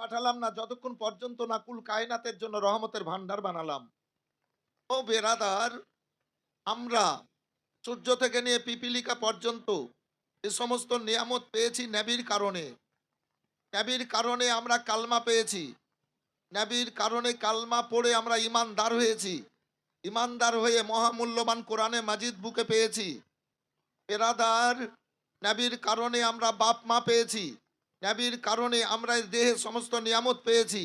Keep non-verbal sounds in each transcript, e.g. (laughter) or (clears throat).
পাঠালাম না, যতক্ষণ পর্যন্ত না কুল কায়নাতের জন্য রহমতের ভান্ডার বানালাম। ও বেরাদার, আমরা সূর্য থেকে নিয়ে পিপিলিকা পর্যন্ত এ সমস্ত নিয়ামত পেয়েছি নবীর কারণে। নবীর কারণে আমরা কালমা পেয়েছি। নবীর কারণে কালমা পড়ে আমরা ইমানদার হয়েছি। ইমানদার হয়ে মহামূল্যবান কোরআনে মাজিদ বুকে পেয়েছি। পেরাদার নবীর কারণে আমরা বাপ মা পেয়েছি। নবীর কারণে আমরা দেহে সমস্ত নিয়ামত পেয়েছি।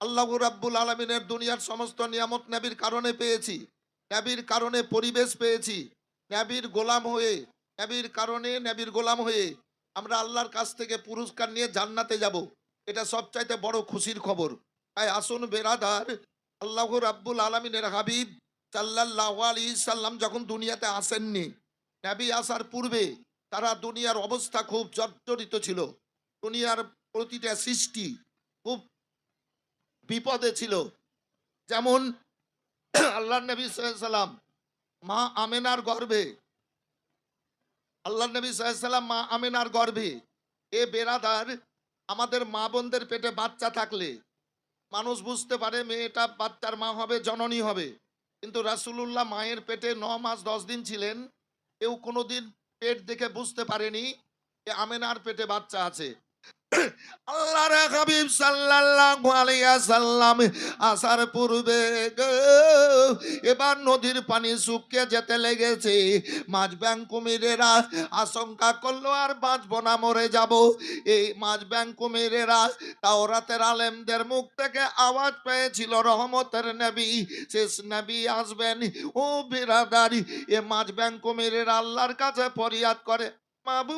আল্লাহ রাব্বুল আলমিনের দুনিয়ার সমস্ত নিয়ামত নবীর কারণে পেয়েছি। নবীর কারণে পরিবেশ পেয়েছি। নবীর গোলাম হয়ে, নবীর কারণে নবীর গোলাম হয়ে আমরা আল্লাহর কাছ থেকে পুরস্কার নিয়ে জান্নাতে যাব। এটা সবচাইতে বড় খুশির খবর। তাই আসুন বেরাদার, আল্লাহ রাব্বুল আলমিনের হাবিব সাল্লাহ আলী সাল্লাম যখন দুনিয়াতে আসেননি, নবী আসার পূর্বে তারা দুনিয়ার অবস্থা খুব জর্জরিত ছিল। দুনিয়ার প্রতিটা সৃষ্টি খুব বিপদে ছিল। যেমন আল্লাহ নবী সাল্লাম মা আমেনার গর্ভে। আল্লাহ নবী সাল্লাম মা আমেনার গর্ভে। এ বেরাদার আমাদের মা বোনদের পেটে বাচ্চা থাকলে মানুষ বুঝতে পারে মেয়েটা বাচ্চার মা হবে, জননী হবে। কিন্তু রাসূলুল্লাহ মায়ের পেটে ন মাস দশ দিন ছিলেন। কেউ কোনোদিন পেট দেখে বুঝতে পারেনি যে আমেনার পেটে বাচ্চা আছে। আল্লাহর হাবিব সাল্লাল্লাহু আলাইহি সাল্লাম আসার পূর্বে এবার নদীর পানি শুকিয়ে যেতে লেগেছে। মাছ ব্যাং কুমিরেরা আশঙ্কা করল, আর বাঁচবো না, মরে যাব। এই মাছ ব্যাং কুমিরেরা তাওরাতের আলেমদের মুখ থেকে আওয়াজ পেয়েছিল, রহমতের নবী, শেষ নবী আসবেন। ও বিরাদারি, এ মাছ ব্যাং কুমিরের আল্লাহর কাছে ফরিয়াদ করে। 马步。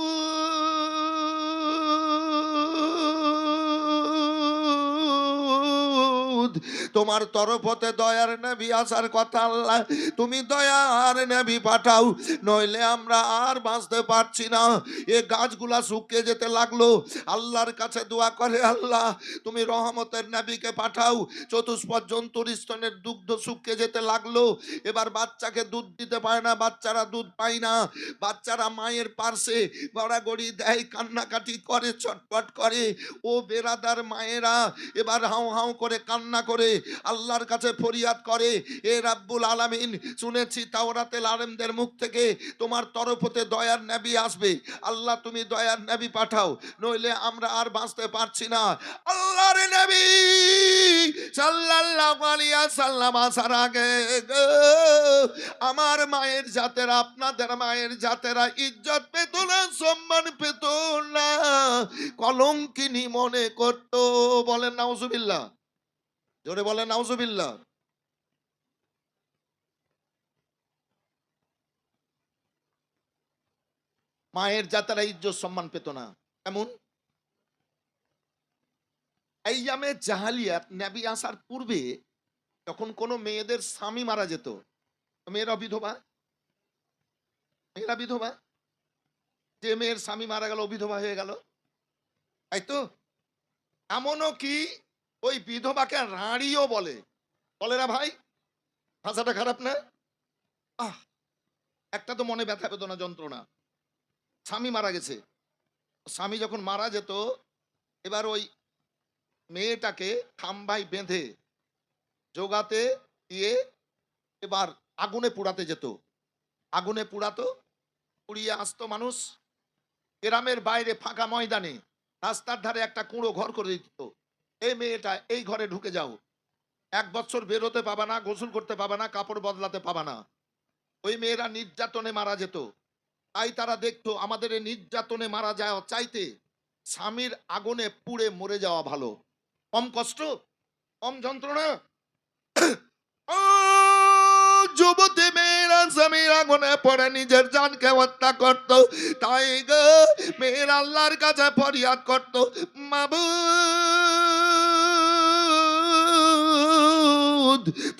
তোমার তরফ হতে দয়ার নবী আসার কথা আল্লাহ, তুমি দয়ার নবী পাঠাও, নইলে আমরা আর বাঁচতে পারছি না। এ গাছগুলা শুকিয়ে যেতে লাগল। আল্লাহর কাছে দোয়া করে, আল্লাহ, তুমি রহমতের নবীকে পাঠাও। চতুষ্পদ জন্তুর স্তনের দুগ্ধ শুকিয়ে যেতে লাগল। এবার বাচ্চাকে দুধ দিতে পারে না, বাচ্চারা দুধ পায় না। বাচ্চারা মায়ের পার্শ্বে গড়াগড়ি দেয়, কান্নাকাটি করে, চটপট করে। ও বেরাদার মায়েরা এবার হাউ হাউ করে কান্না করে, আল্লাহর কাছে ফরিয়াদ করে, এ রাব্বুল আলামিন, শুনেছি তাওরাতেল আলেমদের মুখ থেকে তোমার তরফ হতে দয়ার নবী আসবে। আল্লাহ, তুমি দয়ার নবী পাঠাও, নইলে আমরা আর বাঁচতে পারছি না। আল্লাহর নবী সাল্লাল্লাহু আমার মায়ের জাতেরা, আপনাদের মায়ের জাতেরা ইজ্জত পেত না, সম্মান পেত না, কলঙ্কিনী মনে করতো। বলেন, নাউজুবিল্লাহ। জোরে বলেন, নাউজুবিল্লাহ। মায়ের জাতেরা ইজ্জত সম্মান পেত না। এমন এইয়ামে জাহালিয়াত নবী আসার পূর্বে যখন কোনো মেয়েদের স্বামী মারা যেত মেয়েরা বিধবা? মেয়েরা বিধবা? যে মেয়ের স্বামী মারা গেল বিধবা হয়ে গেল। তাই তো? এমনও কি ওই বিধবাকে রাঁড়িও বলে। বলে না ভাই? ভাষাটা খারাপ না? আহ, একটা তো মনে ব্যথা বেদনা যন্ত্রণা। স্বামী মারা গেছে। স্বামী যখন মারা যেত, এবার ওই মেয়েটাকে খাম্বাই বেঁধে জোগাতে দিয়ে এবার আগুনে পোড়াতে যেত। আগুনে পুড়াতো, পুড়িয়ে আসতো মানুষ। গ্রামের বাইরে ফাঁকা ময়দানে, রাস্তার ধারে একটা কুঁড়ো ঘর করে দিত। এই মেয়েটা এই ঘরে ঢুকে যাও। এক বছর বেরোতে পাবা না, গোসল করতে পাবা না, কাপড় বদলাতে পাবা না। ওই মেয়েরা নির্যাতনে মারা যেত। তাই তারা দেখতো, আমাদের নির্যাতনে মারা যাওয়া চাইতে স্বামীর আগুনে পুড়ে মরে যাওয়া ভালো। কম কষ্ট? কম যন্ত্রণা? (coughs) যুবতী স্বামীর আগুনে পড়ে নিজের জানকে হত্যা করত। তাই গো, মেয়ের আল্লাহর কাছে ফরিয়াদ করত। মাবুদ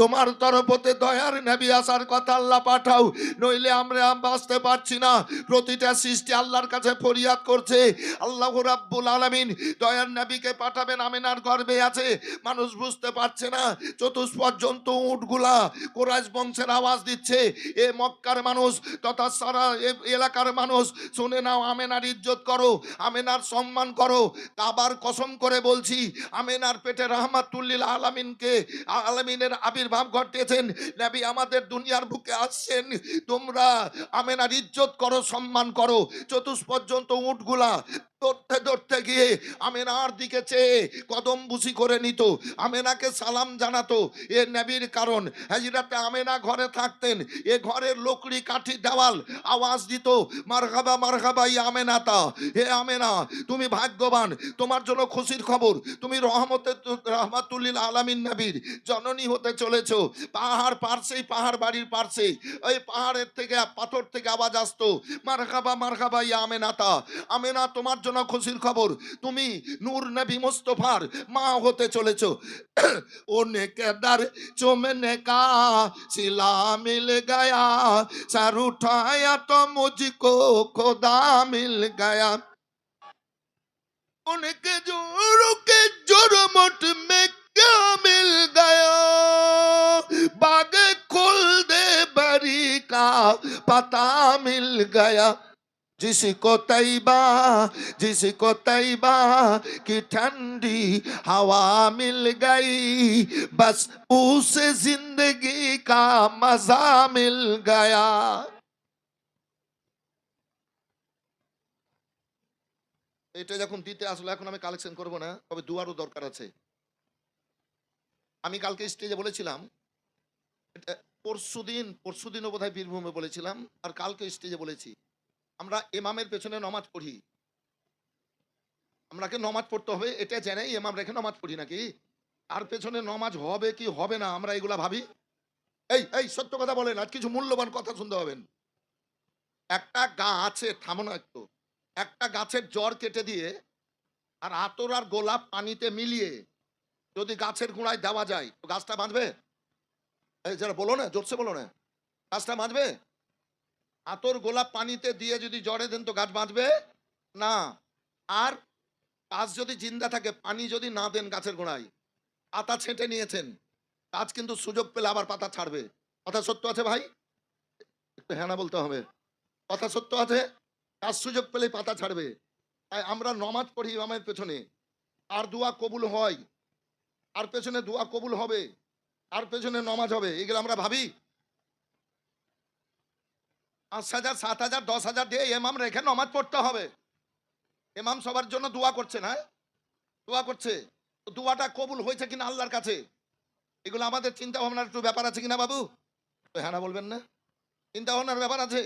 তোমার তরফতে দয়ার নবী আসার কথা আল্লাহ পাঠাও, নইলে আমরা বাঁচতে পারছি না। প্রতিটা সৃষ্টি আল্লাহর কাছে ফরিয়াদ করছে। আল্লাহ রাব্বুল আলামিন দয়ার নবীকে পাঠাবেন, আমিনার গর্বে আছে। মানুষ বুঝতে পারছে না চতুষ পর্যন্ত উটগুলা কোরাইশ বংশের আওয়াজ দিচ্ছে। এ মক্কার মানুষ তথা সারা এলাকার মানুষ, শুনে নাও, আমেনার ইজ্জত করো, আমেনার সম্মান করো। আবার কসম করে বলছি, আমেনার পেটে রহমাতুল্লিল আলামিনকে, আলামিনের আবির্ভাব ঘটিয়েছেন নবী আমাদের দুনিয়ার বুকে আসছেন। তোমরা আমেনার ইজ্জত করো, সম্মান করো। চতুষ পর্যন্ত উটগুলা দৌড়তে দৌড়তে গিয়ে আমেনার দিকে চেয়ে কদম বুসি করে নিত। আমেনাকে সালাম জানাতো। এ নবীর কারণ, হাজিরাতে আমেনা ঘরে থাকতেন। এ ঘরের লোকড়ি, কাঠি, দেওয়াল আওয়াজ দিত, মারহাবা মারহাবা, ই আমেনাতা। হে আমেনা, তুমি ভাগ্যবান। তোমার জন্য খুশির খবর, তুমি রহমতে রহমাতুল্লিল আলামিন নবীর। জননী হতে চলেছ। পাহাড় পারছেই, পাহাড় বাড়ির পারছে ওই পাহাড়ের থেকে, পাথর থেকে আওয়াজ আসতো, মারহাবা মারহাবা, ই আমেনাতা। আমেনা, তোমার জন্য খুশির খবর তুমি নূর নবী মুস্তফার মা হতে চলেছো (clears throat) उनके दर चुमने का सिला मिल गया सर उठाया तो मुझको खुदा मिल गया उनके जोरों के जुर्मट में क्या मिल गया बाग खुल दे बरी का पता मिल गया जिसको तैबा जिसको तैबा की ठंडी हवा मिल गई बस उसे जिंदगी का मजा मिल गया এটা যখন দিতে আসলো এখন আমি কালেকশন করব না তবে দুয়ারও দরকার আছে আমি কালকে স্টেজে বলেছিলাম পরশু দিন পরশু দিনও বোধহয় বীরভূমে বলেছিলাম আর কালকে স্টেজে বলেছি আমরা এমামের পেছনে নমাজ পড়ি। আমরাকে নমাজ পড়তে হবে, এটা জেনেই এমাম রেখে নমাজ পড়ি নাকি? আর পেছনে নমাজ হবে কি হবে না আমরা এগুলা ভাবি? এই এই, সত্য কথা বলেন আজ কিছু মূল্যবান কথা শুনতে হবেন একটা গাছে, থামো না একটু, একটা গাছের জ্বর কেটে দিয়ে আর আতর আর গোলাপ পানিতে মিলিয়ে যদি গাছের গোড়ায় দেওয়া যায়, তো গাছটা বাঁধবে? এই, যারা বলো না, জোরসে বলো না, গাছটা বাঁচবে আতর গোলাপ পানিতে দিয়ে যদি জড়ে দেন তো গাছ বাঁচবে? না। আর গাছ যদি জিন্দা থাকে, পানি যদি না দেন গাছের গোড়ায়, পাতা ছেঁটে নিয়েছেন, গাছ কিন্তু সুযোগ পেলে আবার পাতা ছাড়বে। কথা সত্য আছে ভাই? একটু হ্যাঁ বলতে হবে। কথা সত্য আছে? গাছ সুযোগ পেলেই পাতা ছাড়বে। তাই আমরা নমাজ পড়ি ইমামের পেছনে। আর দোয়া কবুল হয়। আর পেছনে দোয়া কবুল হবে। আর পেছনে নমাজ হবে। এগুলো আমরা ভাবি। পাঁচ হাজার, সাত হাজার, দশ হাজার দিয়ে এমাম রেখে নমাজ পড়তে হবে। এমাম সবার জন্য দোয়া করছে না দোয়া করছে। তো দোয়াটা কবুল হয়েছে কিনা আল্লাহর কাছে? এগুলো আমাদের চিন্তা ভাবনার একটু ব্যাপার আছে কিনা বাবু? তো হ্যাঁ বলবেন না? চিন্তা ভাবনার ব্যাপার আছে?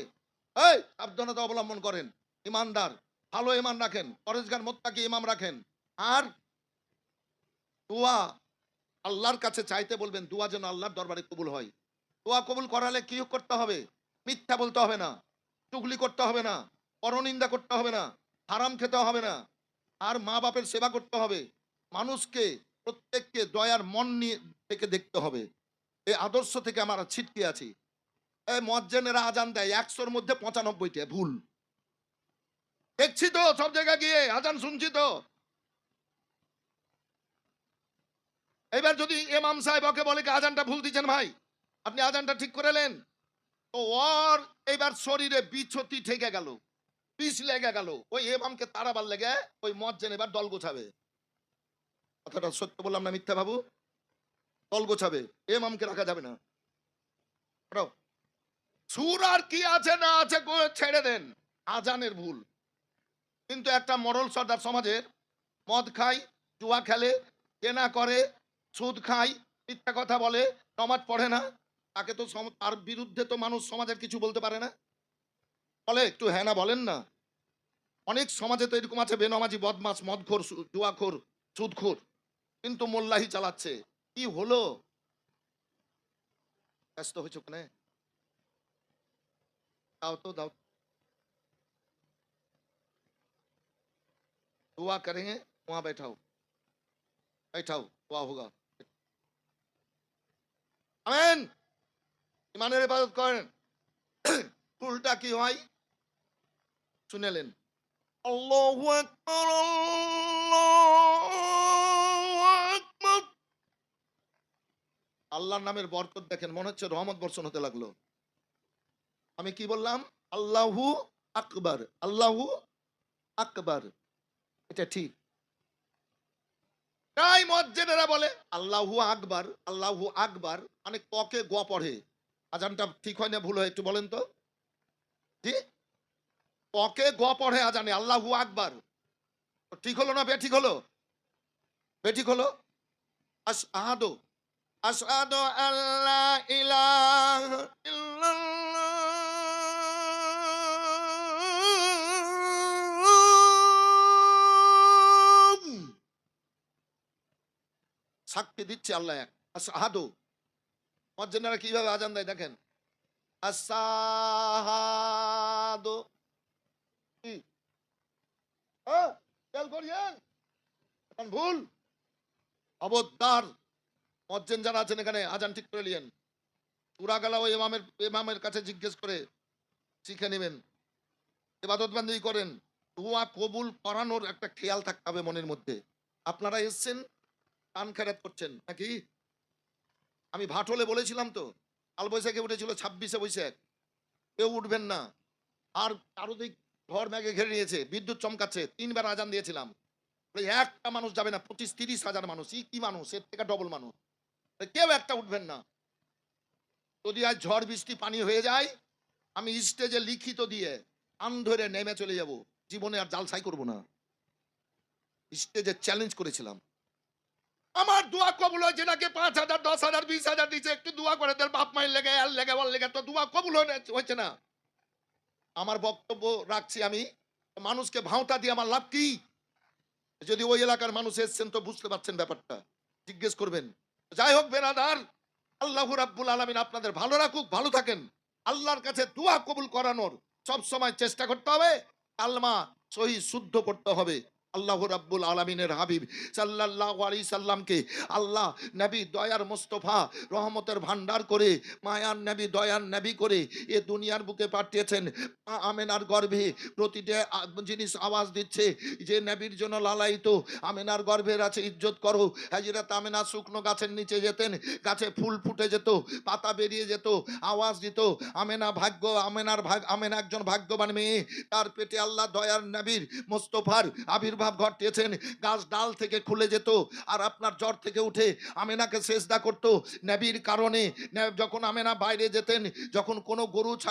এই, সাবধানতা অবলম্বন করেন, ইমানদার, ভালো ইমান রাখেন পরেশগার মোত্তাকি ইমাম রাখেন। আর দোয়া আল্লাহর কাছে চাইতে বলবেন, দোয়া যেন আল্লাহর দরবারে কবুল হয়। দোয়া কবুল করালে কি করতে হবে? মিথ্যা বলতে হবে না। চুগলি করতে হবে না। পরনিন্দা করতে হবে না। হারাম খেতে হবে না। আর মা বাপের সেবা করতে হবে। মানুষকে, প্রত্যেককে দয়ার মন নিয়ে থেকে দেখতে হবে। এই আদর্শ থেকে আমরা ছিটকে আছি। এই মজ্জেনেরা আজান দেয় একশোর মধ্যে পঁচানব্বইটা, ভুল। দেখছি তো, সব জায়গায় গিয়ে আজান শুনছি তো। এবার যদি এমাম সাহেব ওকে বলে আজানটা ভুল দিচ্ছেন ভাই? আপনি আজানটা ঠিক করে নেন। তো ওর এবার শরীরে বিচ্ছতি ঠেকে গেল পিস লেগে গেল। ওই এমামকে তাড়াবার লেগে ওই মজ্জেন এবার দল গোছাবে। কথাটা সত্য বললাম না মিথ্যা বাবু? দল গোছাবে এমামকে রাখা যাবে না। সুর আর কি আছে না আছে ছেড়ে দেন, আজানের ভুল। কিন্তু একটা মরল সর্দার সমাজের মদ খায়, জুয়া খেলে, কেনা করে, সুদ খায়, মিথ্যা কথা বলে, নমাজ পড়ে না। তাকে তো সম- তার বিরুদ্ধে তো মানুষ সমাজের কিছু বলতে পারে না বলে একটু হ্যাঁ না বলেন না অনেক সমাজে তো এরকম আছে বেনমাজি বদমাস মদখোর সু- জুয়াখোর সুদখোর কিন্তু মোল্লাহি চালাচ্ছে কি হলো ব্যস্ত হয়েছে ওখানে দাও তো দাও दुआ करेंगे वहां बैठाओ बैठाओ दुआ होगा আমেন ইমানের ইবাদত করেন। (coughs) ফুলটা কি হয়? শুনেলেন আল্লাহু আকবার আল্লাহু আকবার। আল্লাহর নামের বরকত দেখেন মনে হচ্ছে রহমত বর্ষণ হতে লাগল। আমি কি বললাম? আল্লাহু আকবার আল্লাহু আকবার। এটা ঠিক। তাই মসজিদেরা বলে আল্লাহু আকবার আল্লাহু আকবার মানে ককে গ পড়ে। আজানটা ঠিক হয় না, ভুল হয় একটু বলেন তো। জি ককে গ পড়ে আজানে, আল্লাহু আকবার। ঠিক হলো না বেঠিক হলো? বেঠিক হলো? আশহাদু আশহাদু আল্লাহ ইলাহা ইল্লাল্লাহ। সাক্ষী দিচ্ছে আল্লাহ এক। আসাহাদু মজ্জেনারা কীভাবে আজান দেয় দেখেন? আসাহাদু হ্যাঁ, ভুল। অবদার মজ্জেন যারা আছেন এখানে আজান ঠিক করে নিয়েন। পুরা গেলা ওই ইমামের ইমামের কাছে জিজ্ঞেস করে শিখে নেবেন। এবাদত বান্দি করেন। দোয়া কবুল করানোর একটা খেয়াল থাকতে হবে মনের মধ্যে। আপনারা এসছেন কান খেরাত করছেন নাকি? আমি ভাটলে বলেছিলাম তো কাল বৈশাখে উঠেছিল ছাব্বিশে বৈশাখ। কেউ উঠবেন না। আর চারোদিক ঝড় ম্যাগে ঘিরে নিয়েছে, বিদ্যুৎ চমকাচ্ছে, তিনবার আজান দিয়েছিলাম। একটা মানুষ যাবে না, পঁচিশ তিরিশ হাজার মানুষ, ই কি মানুষ, এর থেকে ডবল মানুষ। কেউ একটা উঠবেন না। যদি আজ ঝড় বৃষ্টি পানি হয়ে যায়, আমি স্টেজে লিখিত দিয়ে আন ধরে নেমে চলে যাব। জীবনে আর জালসাই করব না। স্টেজে চ্যালেঞ্জ করেছিলাম। আমার দোয়া কবুল হয়েছে নাকি পাঁচ হাজার, দশ হাজার, বিশ হাজার দিচ্ছে একটু দোয়া করে দেন, বাপ মায়ের লেগে, আর লেগে, ওর লেগে তো দোয়া কবুল হয়েছে না। আমার বক্তব্য রাখছি আমি। মানুষকে ভাঁওতা দিয়ে আমার লাভ কি? যদি ওই এলাকার মানুষ এসছেন তো বুঝতে পারছেন ব্যাপারটা। জিজ্ঞেস করবেন। যাই হোক বেরাদার আল্লাহ রাব্বুল আলমিন আপনাদের ভালো রাখুক, ভালো থাকেন। আল্লাহর কাছে দোয়া কবুল করানোর সব সময় চেষ্টা করতে হবে। কালমা সহি শুদ্ধ করতে হবে। আল্লাহ রাব্বুল আলমিনের হাবিব সাল্লাল্লাহু আলাইহি সাল্লামকে আল্লাহ নবী দয়ার মোস্তফা রহমতের ভান্ডার করে, মায়ার নবী দয়ার নবী করে এ দুনিয়ার বুকে পাঠিয়েছেন। আমেনার গর্ভে প্রতিটা জিনিস আওয়াজ দিচ্ছে যে নবীর জন্য লালায়িত। আমেনার গর্ভের আছে, ইজ্জত করো। হাজিরাত আমেনা শুকনো গাছের নিচে যেতেন, গাছে ফুল ফুটে যেত, পাতা বেরিয়ে যেত, আওয়াজ দিত। আমেনা ভাগ্য, আমেনার ভাগ, আমেনা একজন ভাগ্যবান মেয়ে, তার পেটে আল্লাহ দয়ার নবীর মোস্তফার আবির্ভাব ঘটিয়েছেন গাছ ডাল থেকে খুলে যেত আর আপনার জ্বর থেকে উঠে আমেনাকে সেজদা করতো। নেবির কারণে যখন আমেনা বাইরে যেতেন, যখন কোনো গরু, ছাগল